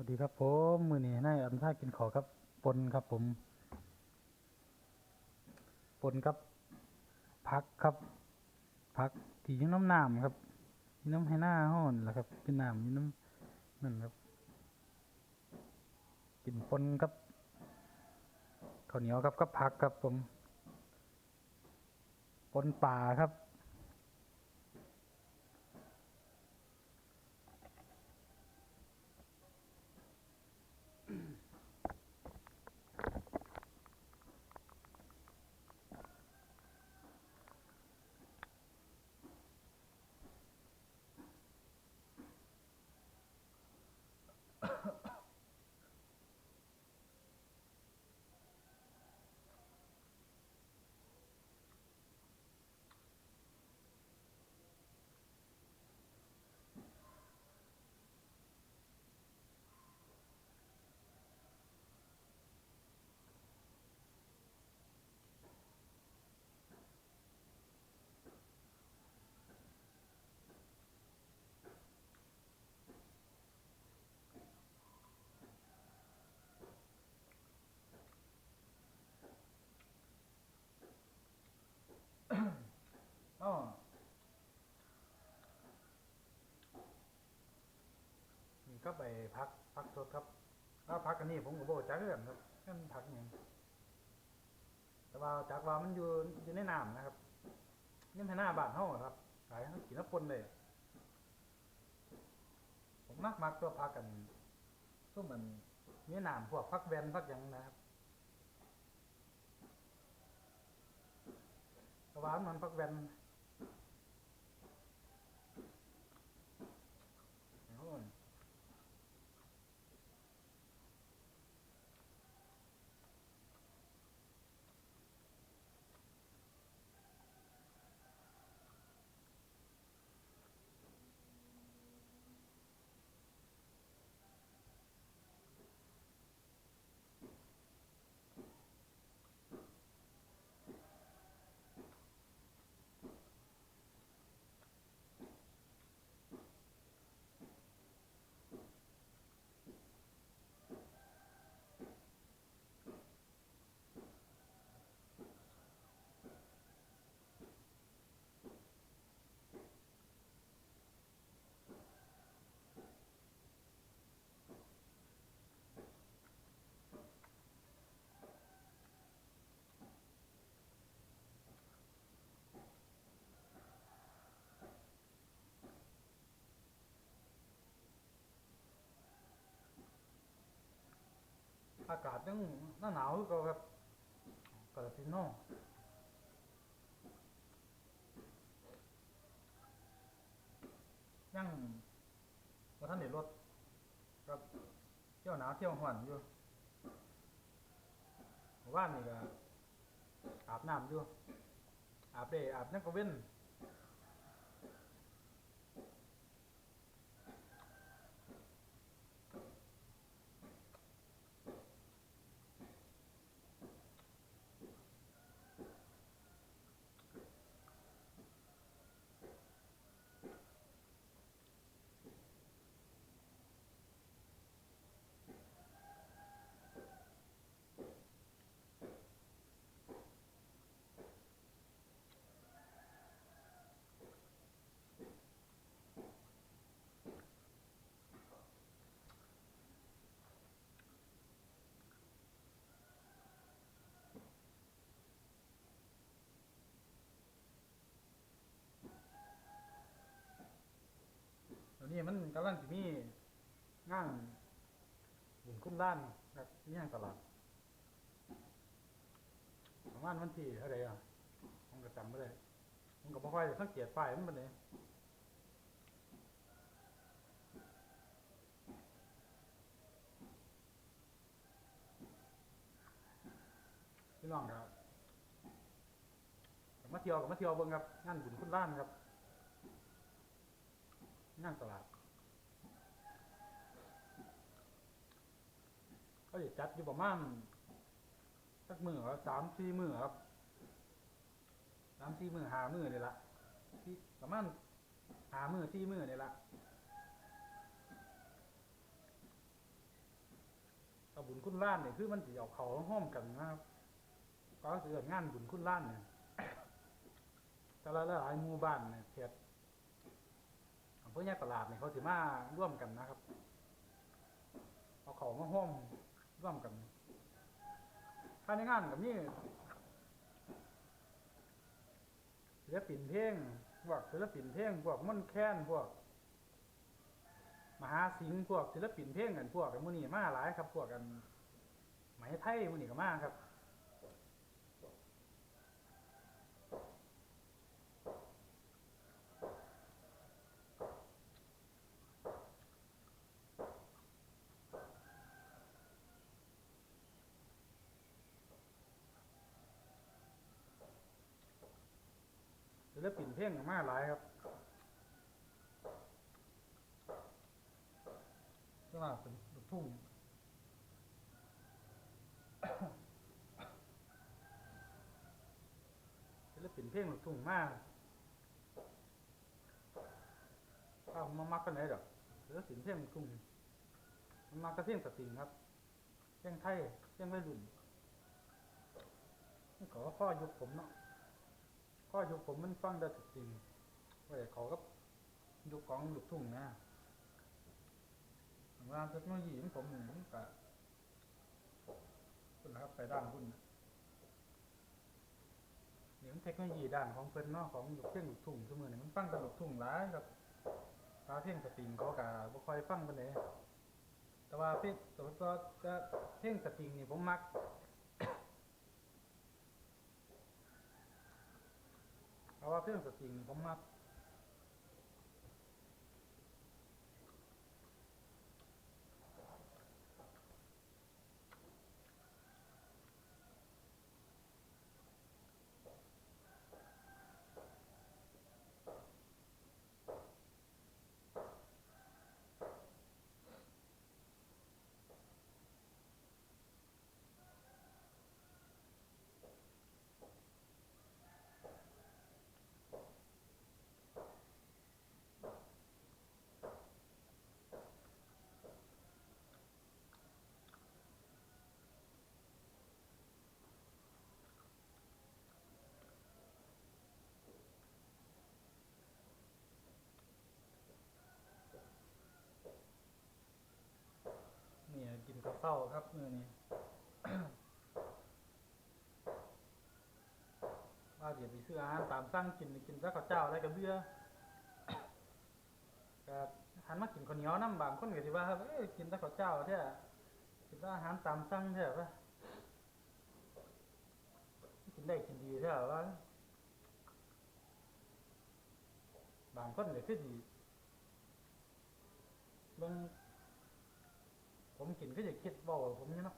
วัสดีครับผมมือนี้นายอันท่ากินขอครับปนครับผม ปนครับพักครับพักที่น้ำน้ำครับยืน้ำให้หน้าห้อนแหละครับเป็นน้ำยืน้ำนั่นครับ กินปนครับข้าวเหนียวครับกับผักครับผมปนป่าครับ อ๋อนี่ ก็ไปพักพักสดครับแล้วพักอันนี้ผมก็บอกจักเรื่องครับนั่นพักอย่างแต่ว่าจากว่ามันอยู่อยู่ในน้ำนะครับนี่เป็นหน้าบ้านเฮาครับขายกินน้ำปนเลยผมมักมักตัวพักกันซุ่มันมีน้ำพวกพักแวนพักหยังนะครับแต่ว่ามันพักแวนโอ้ อากาศยังหน้าหนาวคือเก็ครับกระสินธุ์เนอยังว่าท่านเด็ดรถครับเที่ยวหนาวเที่ยวห่อนอยู่ว่านนี่ก็อาบน้ำอยู่อาบเดอาบนั่งก็เว้น นี้มันกำลังจะมีงานบุญคุ้มด้านครับมีอย่างตลาดประมาณวันที่เท่าไหร่อะผมก็จำไม่ได้ผมก็บ่ค่อยสังเกตป้ายมันเป็นไงพี่น้องครับมาเที่ยวกับมาเที่ยวเบิ่งครับงานบุญคุณล้านครับนั่งตลาด ก็จะจัดอยู่ประมาณสักมือครับสามสี่มือครับสามสี่มือหามือนี่ละที่ประมาณหามือสี่มือนี่ละบุญคุณล้านเนี่ยคือมันสิเอาเขาห้อมกันนะครับก็คือเงานบุญคุณล้านเนี่ยแต่ละหลายหมู่บ้านเนี่ยเขตอำเภอแยกตลาดเนี่ยเขาสิมาร่วมกันนะครับ เอาเขามาห้อม ร่วมกันภายในงานกับนี่ศิลปินเพลงพวกศิลปินเพลงพวกม่อนแค้นพวก มหาสิงห์พวกศิลปินเพลงกันพวกกันมูนี่มาหลายครับ พวกกันไหมไทยมูนี่ก็มาครับ ศิลปินเพลงก็มาหลายครับก็ว่าเป็นลูกทุ่งศิลปินเพลงลูกทุ่งมากอ้าวมามักกันไหนดอกศิลปินเพลงลูกทุ่งมันมักกระเพลงสตริงครับเพลงไทยเพลงวัยรุ่นนี่ขอพ่อยุคผมเนาะ ข้อยุคผมมันฟังได้จริงว่าแต่เขาก็ยุคของลูกทุ่งนะงานเทคโนโลยีของผมมันก็คุณนะครับไปด้านคุณนี่มันเทคโนโลยีด้านของเพิ่นนาะของลูกเพ่งลูกทุ่งเสมือนี่ยมันฟังแต่ลูกทุ่งหลายครับตาเพ่งสติงเขาก็บ่ค่อยฟังปานใดแต่ว่าเพลงแต่ว่าเพลงสติงนี่ผมมัก เพ ราะว่าเครื่องสตริงผมมัก เศร้าครับมื้อนี้ว่าเดี๋ยวไปซื้ออาหารตามสั่งกินกินซะข้าวเจ้าอะไรกับเบื่อก็หันมากินข้าวเหนียวน้ำบางคนก็สิว่าเอ้ยกินแต่ข้าวเจ้าแท้กินอาหารตามสั่งแท้ปะกินได้กินดีแท้ว่าบางคนก็คือดีบิ่ง ผมกินก็จะคิดเบาผมนี่เนาะ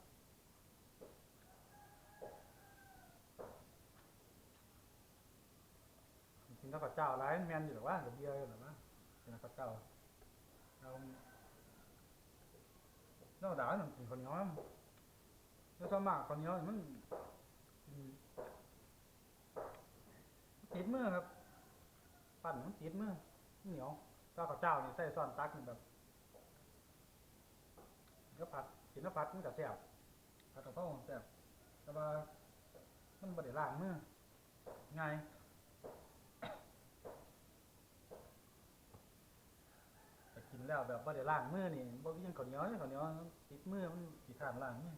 กินแต่ข้าวเจ้าหลายแมนอยู่หรือว่ากับเบียร์อยู่หรือวะกินแต่ข้าวเจ้าเราเราด่าหนึ่งกินข้าวเนียวนะแล้วสมากข้าวเหนียมันติดมือครับ ปั่นมันติดมือเหนียวถ้าข้าวเจ้านี่ใส่ซ้อนตักนี่แบบ ก็ผัดกินแล้วผัดมันก็แซ่บผัดกับข้าวแซ่บแต่ว่ามันบ่ได้ล้างมือง่ายแต่กินแล้วแบบว่าได้ล้างมือนี่บ่มีหยังข้าวเหนียวนี่ข้าวเหนียวติดมือมันขี้ข้านล้างมือ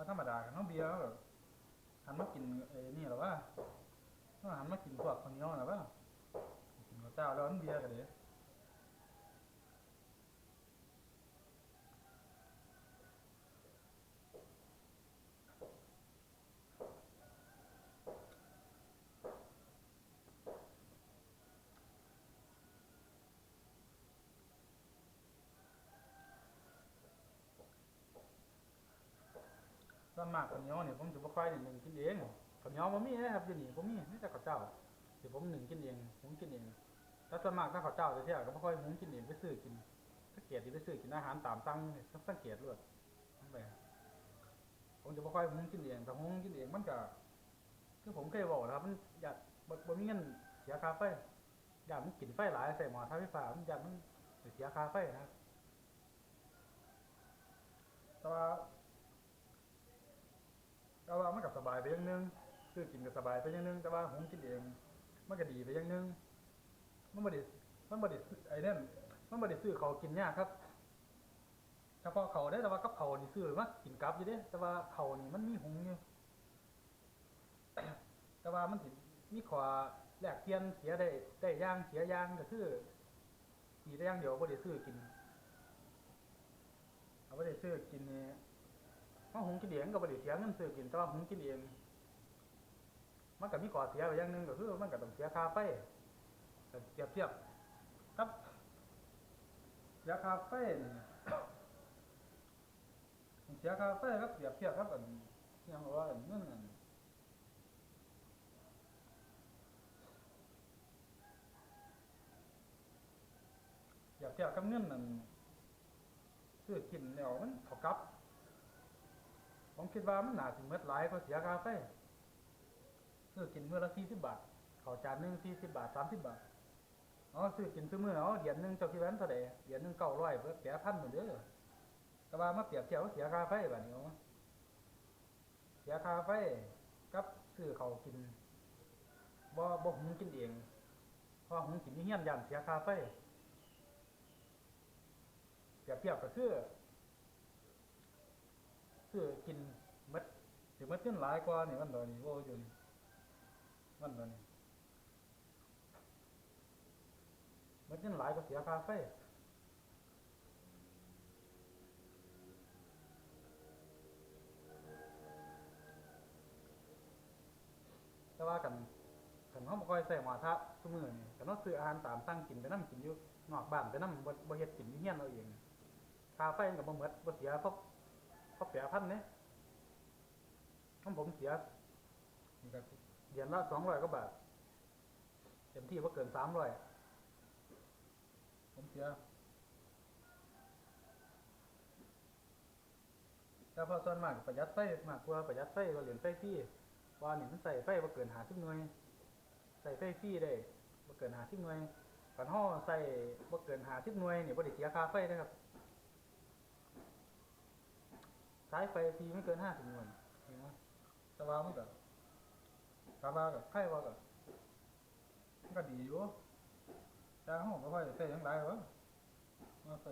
แล้วธรรมดากันน้องเบียร์แบบหันมากินเอ้นี่หรอวะหันมากินพวกคนเนียหรอวะกินข้าวเจ้าแล้วน้องเบียร์กันเด้ ส่วนมากข้าวเหนียวเนี่ยผมจะบ่ค่อยหนึ่งกินเองข้าวเหนียวบ่มีนะครับอยู่นี่บ่มีมีแต่ข้าวเจ้าที่ผมหนึ่งกินเองหุงกินเองแต่ส่วนมากถ้าข้าวเจ้าแท้ๆก็บ่ค่อยหุงกินเองไปซื้อกินสังเกตที่ไปซื้อกินอาหารตามสั่งนี่สังเกตเลยไปผมจะบ่ค่อยหุงกินเองแต่หุงกินเองมันก็คือผมเคยบอกนะครับมันอยากบ่บ่มีเงินเสียค่าไฟอยากมันกินไฟหลายใส่หม้อทาไฟฟ้ามันอยากมันเสียค่าไฟนะครับแต่ว่า แต่ว่ามันก็สบายไปอย่างนึงคือกินก็สบายไปอย่างนึงแต่ว่าหุงกินเอง มันก็ดีไปอย่างนึงมันบ่ได้มันบ่ได้ซื้อไอ้นั่นมันบด้ซื้อเขากินยากครับเฉพาะเขาได้แต่ว่ากับเขานี่ซื้อมากินกลับอยู่เด้แต่ว่าเขานี่มันมีหุงอยู่แต่ว่ามันสิมีขอแลกเปลี่ยนเสียได้ได้ย่างเสียย่างก็คือสีได้ย่างเดียวบ่ได้ซื้อกินเอาบ่ได้ซื้อกินนี่ เฮาหุงกินเองก็บ่ได้เสียเงินซื้อกินแต่ว่าหุงกินเองมันก็มีข้อเสียไปอย่างหนึ่งก็คือมันก็ต้องเสียค่าไฟเปรียบเทียบครับเสียค่าไฟนี่เสียค่าไฟครับเปรียบเทียบครับอันอิหยังว่าอันเงินอันเปรียบเทียบกับเงินนั่นซื้อกินแล้วมันเท่ากับ ผมคิดว่ามันหนาสิหมดหลายกว่าเสียคาไฟซื้อกินเมื้อละ40บบาทข้าวจานหนึ่ง40บาท30บาทอ๋อซื้อกินซุมื้อเอาเดือนหนึ่งเจ้าคิดว่ามันเท่าใดเดือนหนึ่ง900เบิดแปดพันหมดเด้อแต่ว่ามาเปรียบเทียบกับเสียคาไฟแบบนี้เอาเสียคาไฟกับซื้อเขาวกินบ่บ่หุงกินเองเพราะหุงกินที่เฮี้ยนยันเสียคาไฟเปรียบเทียบก็คือ ซื้อกินหมดสิหมดเงินหลายกว่านี่มันตอนนี้โอ้อยู่นี่มันตอนนี้หมดเงินหลายก็เสียค่าไฟแต่ว่ากันกันเขาบ่ค่อยใส่หม้อทะซุมื้อนี่กันเราซื้ออาหารตามสั่งกินไปนำกินอยู่นอกบ้านไปนำบ่บ่เฮ็ดกินอยู่เฮี้ยนเอาเองคาไฟมันก็บ่หมดบ่เสียพราะ เพราะแปรพันเด้ของผมเสียเดือนละ200กว่าบาทเต็มที่บ่เกิน300ผมเสียแต่พอส่วนมากประหยัดไฟมากกว่าประหยัดไฟกว่าเหรียญไฟฟรีว่านี่มันใส่ไฟบ่เกิน50หน่วย ใส่ไฟฟรีได้บ่เกิน50หน่วยคันเฮาใส่บ่เกิน50หน่วยนี่บ่ได้เสียค่าไฟนะครับ สายไฟฟรีไม่เกินห้าสิบหน่วยเห็นไหมแต่ว่ามันก็ถ้าว่าก็ใครว่าก็มันก็ดีอยู่แต่ห้องก็ค่อยได้ใช้หยังหลายหรอกมาใส่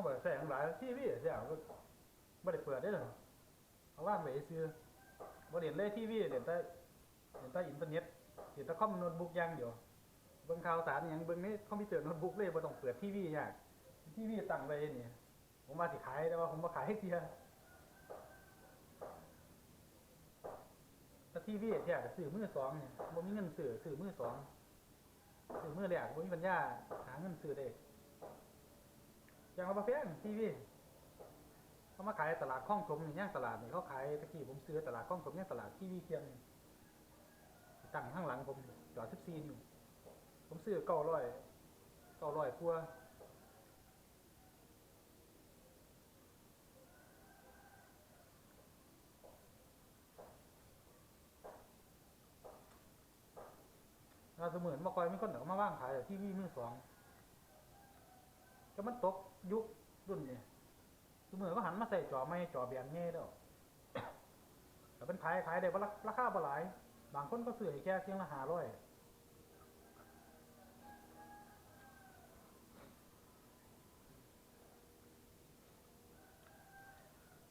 าเปิดแสงหลายทีวีเสียก็บ่ได้เปิดได้หรอเอาว่างไปซื้อบ่เล่นเลยทีวีเล่นแต่เล่นแต่อินเทอร์เน็ตเล่นต่คอมโน้ตบุ๊กย่างเดียวเบิ่งข่าวสารอหยังเบิ่งในคอมพิวเตอร์โน้ตบุ๊กเลยบ่ต้องเปิดทีวียากทีวีตั้งไว้นี่ยผมว่าสิขายแต่ว่าผมบ่ขายให้เทียถ้าทีวีเที่ยก็ซื้อมือสองเนี่ยบ่มีเงินซื้อซื้อมือสองซื้อมือแรกบ่มีปัญญาหาเงินซื้อได้ งเอาไปแพงทีวีเขามาขายตลาดคลองถมนี่ย่างตลาดนี่เขาขายตะกี้ผมซื้อตลาดคลองถมย่างตลาดทีวีเคียงตั้งข้างหลังผมจอดสิบสี่นิ้วผมซื้อเก้าร้อยเก้าร้อยกว่าถ้าเสมือนมาคอยไมีคนเอามาว่างขายทีวีมือสองก็มันตก ยุครุ่นเนี้ทุกมือก็หันมาใส่จอไม่จอแบนเงี้ยแล้วแต่เป็นขายขายได้บ่ราราคาบ่หลาย บางคนก็ซื้อแค่เพียงละห้าร้อย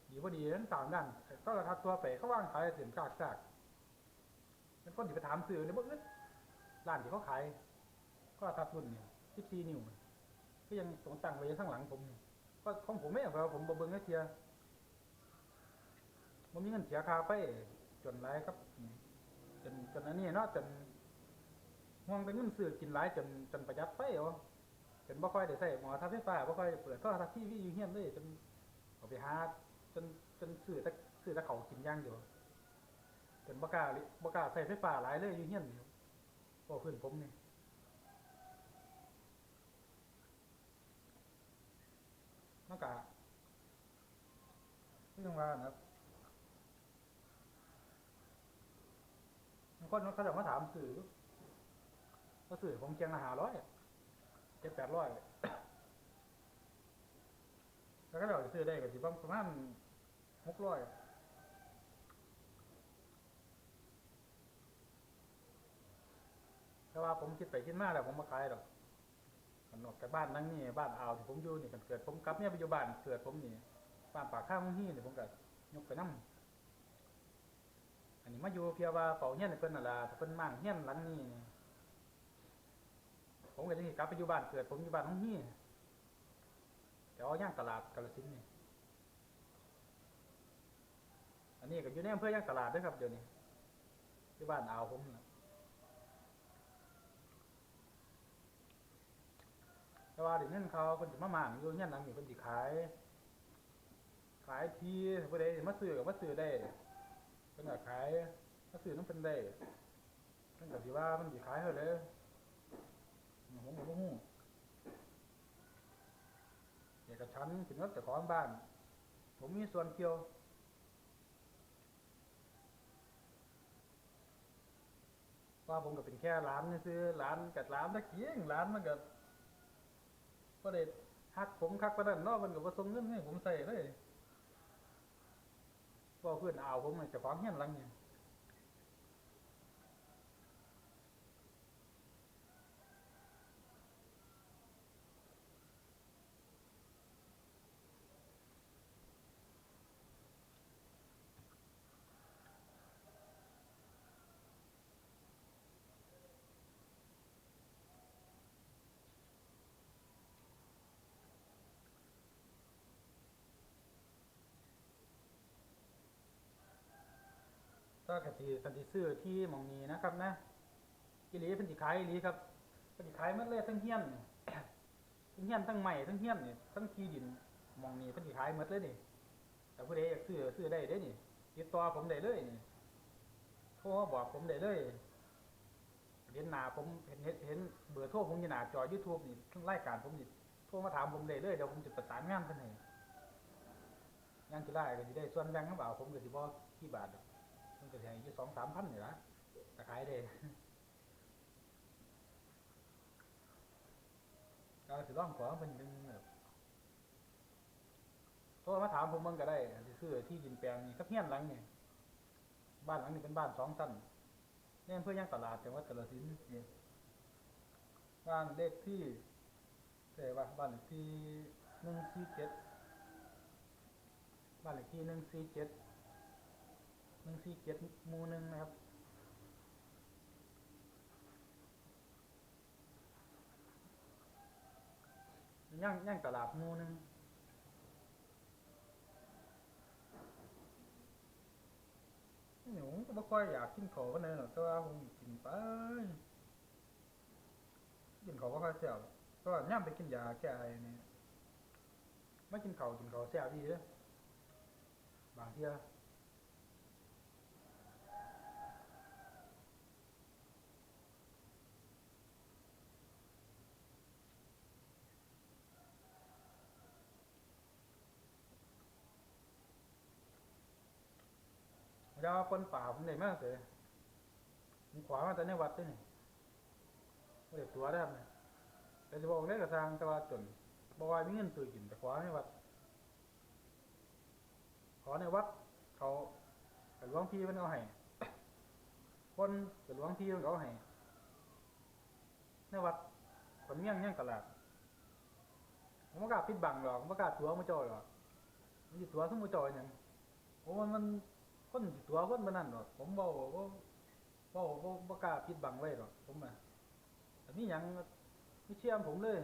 ดีพอดีนั้นต่างกันก็ทัดตัวไปเขาว่างขายเสียงกากกากเป็นคนที่ไปถามซื้อในบ่อึดร้านที่เขาขาย ก็ทัดรุ่นเนี่ยสิบสี่นิ้ว ก็ยังตรงตั้งไว้ข้างหลังผมก็ของผมไม่เอาเพราะผมบ่เบิ่งให้เทียผมมีเงินเสียคาไปจนไรครับจนจนอันนี้เนาะจนห่วงเป็นเงินซื้อกินหลายจนจนประหยัดไปเหรอจนบ่ค่อยได้ใส่หมอทับไฟฟ้าบ่ค่อยเปิดโทรทัศน์ทีวีอยู่เฮียนเลยจนเอาไปหาจนจนซื้อต่ซื้อต่เขากินย่างเดียวจนบ่กล้าลิบ่กล้าใส่ไฟฟ้าหลายเลยอยู่เฮียนนี่บ่เพื่อนผมนี่ มันก็เรื่องว่านะครับางคนเขาจะมาถามสื่อก็สื่อผมเชียงละหาร้อยเจ็ดแปดร้อยแล้วก็เราจะซื้อได้ก็สิประมาณหกร้อยแต่ว่าผมคิดไปคิดมากแล้วผมมาขายดอก นออกจากบ้านนั่งนี่บ้านอ่าวที่ผมอยู่นี่กันเกิดผมกลับเนี่ยไปอยู่บ้านเกิดผมนี่บ้านปากข้างของฮี่นี่ผมก็ยกไปนั่งอันนี้มาอยู่เพียว่าเฝ้าเฮียนให้เพิ่นน่ะล่ะถ้าเพิ่นมั่งเฮียนหลังนี่ผมก็จะกลับไปอยู่บ้านเกิด ผมอยู่บ้านของฮี่แต่ว่าย่างตลาดกาฬสินนี่อันนี้ก็อยู่ในอำเภอย่างตลาดด้วยครับเดี๋ยวนี้ที่บ้านอ่าวผมนะ แต่ว่าเดี๋ยวนี้เขาเพิ่นสิมาหมางอยู่เนี่ยหลังนี่เพิ่นสิขาย ขายทีผู้ใดสิมาซื้อก็มาซื้อได้เพิ่นก็ขายมาซื้อน้ำเพิ่นได้เพิ่นก็สิว่ามันสิขายเท่าเด้อผมก็บ่ฮู้เอกฉันท์เป็นรถจ้าของบ้าน ผมมีส่วนเกี่ยวว่าผมก็เป็นแค่ร้านซื้อร้านกัดร้านตะเกียงร้านมันก็ ก็เลยหักผมคักประดันนอกมันกับ่าทรงเงินให้ผมใส่เลยบ่เพื่อนเอาผมให้เจ้าของเฮียนหลังเนี่ ก็กสิกันสิซื้อที่มองนี้นะครับ นะอีหลีเพิ่นสิขายอีหลีครับเพิ่นสิขายหมดเลยทั้งเฮียนทั้งเฮียนทั้งไม้ทั้งเฮียนนี่ทั้งที่ดินมองนี้เพิ่นสิขายหมดเลยนี่แต่ผู้ใดอยากซื้อซื้อได้เด้นี่ติดต่อผมได้เลยนี่โทรบอกผมได้เลยเห็นหน้าผมเห็นเห็นเบอร์โทรผมอยู่หน้าจอ YouTube นี่ทั้งรายการผมนี่โทรมาถามผมได้เลยเดี๋ยวผมจะประสานงานเพิ่นให้งานสิได้ก็สิได้ส่วนแบ่งหรือเปล่าผมก็สิบ่กี่บาท มันก็สิให้อยู่สองสามพันนี่ละแต่ขายได้ก็สิร้องขอเป็นเป็นแบบโทรมาถามผมมันก็ได้สิซื้อที่ดินแปลงนี่กับเฮี้ยนหลังนี่บ้านหลังนี้เป็นบ้านสองชั้นเนี่ยเพื่อย่างตลาดจังหวัดกาฬสินธุ์นี่บ้านเลขที่แต่ว่าบ้านเลขที่หนึ่งสี่เจ็ดบ้านเลขที่หนึ่งสี่เจ็ด นึ่งสี่เจ็ดหมู่หนึ่งนะครับย่างย่างตลาดหมู่หนึ่งหนูก็ไม่ค่อยอยากกินข้าวกันเลยหรอกแต่ว่าผมกินไปกินข้าวก็ค่อยเสียวเพราะว่าย่ำไปกินยาแก้ไอเนี่ยไม่กินข้าวกินข้าวเสียวดีเลยบางเที่ ยยาคนป่าผมได้มากเลยผมขวามาแต่ในวัดด้วยนี่ไม่ได้ตัวได้ครับเนี่ยแต่จะบอกได้กระทางต่ว่าจนบ่ว่ามีเงินซื้อกินแต่ขอในวัด ขอในวัด เขาหลวงพี่มันเอาให้คนหลวงพี่มันเอาให้ในวัดคนเมี่ยงยังตลาดผมบ่กล้าปิดบังหรอกผมบ่กล้าตัวมุจอยหรอกมันสิตัวซุมุจอยหยังโอ้มันมัน คนตัวคนบ่นั่นหรอกผมเว้าบ่บ่บ่บ่บ่กล้าปิดบังไว้หรอกผมน่ะแต่มีหยังไม่เชื่อผมเลย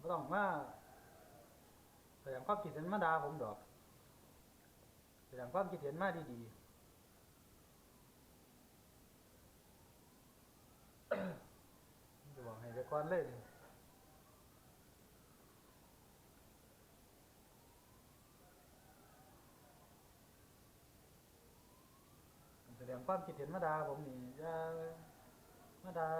บ่ต้องมาแสดงความคิดเห็นมาด่าผมดอกแสดงความคิดเห็นมาดีๆจะบอกให้ไปก่อนเลย นี่แสดงความคิดเห็นมาดาผมนี่อย่ามาดา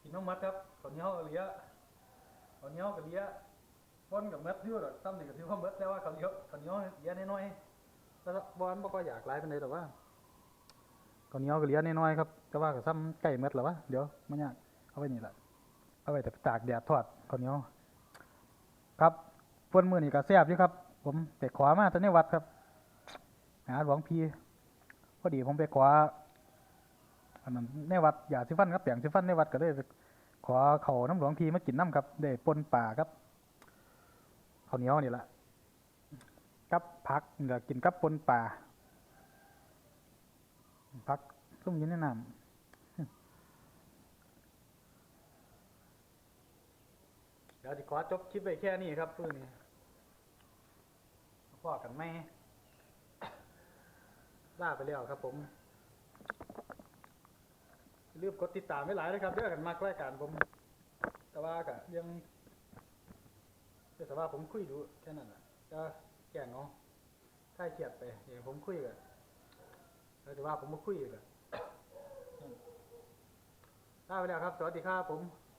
กินน้องมัดครับข้าวเนียวกับเหลี้ยข้าวเนียวกับเลี้ย บอนกับเมัดอยู่หรอกซ้ำนี่ก็ถือว่าเมัดแต่ว่าเขาเหนียวข้าเนียเหลี้ยน้อยๆแต่บอนบ่ก็อยากหลายปานใดแต่ว่าเขาเนี้ยกับเลี้ยน้อยๆครับแต่ว่าก็ซ้ำใกล้มัดแล้ววะเดี๋ยวมันยากเอาไว้นี่แหละเอาไว้แต่ตากแดดทอดเขาเนี้ยครับฝนมือนี้ก็แซ่บอยู่ครับ ผมไปขอมาแต่ในวัดครับหาหลวงพี่พอดีผมไปขออันนั้นในวัดอยาสิฟันครับแปลงสิฟันในวัดก็ได้ขอเขาน้ำหลวงพีมากินน้ำครับได้ปนป่าครับ ข้าวเหนียวนี่แหละกับผักนี่แหละกินกับปนป่าผักซุ่มยินในะนำเดี๋ยวจะขอจบคลิปไปแค่นี้ครับพื้นนี้พอกันไหมลาไปแล้วครับผมอย่าลืมกดติดตามไว้หลายนะครับเด้อกันมากรายการผม แต่ว่าก็ยัง แต่ว่าผมคุยดูแค่นั้นแหละจะแก่งเนาะถ้าเกียดไปอย่างผมคุยกับแต่ว่าผมมาคุยกันลาไปแล้วครับ สวัสดีครับผม